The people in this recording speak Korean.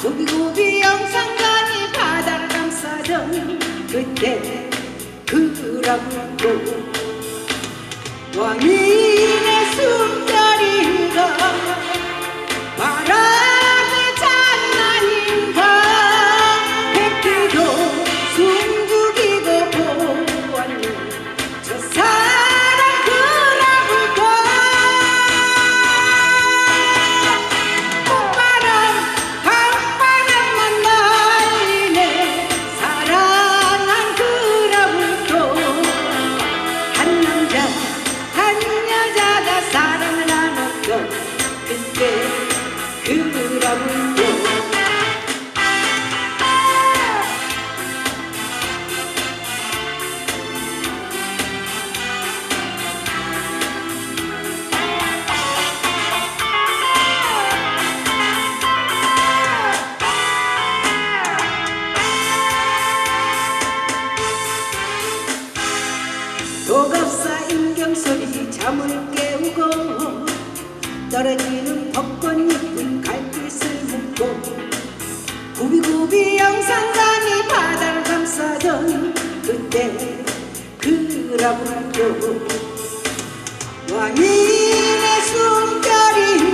고비고비 영상간이 바다를 감싸던 그때 그라고 왕인의 숨자 조갑사 임경설이 잠을 깨우고 떨어지는 벚꽃 잎은 갈빛을 묻고 구비구비 영산산이 바다를 감싸던 그때 그라고 학교 왕인의 숨결이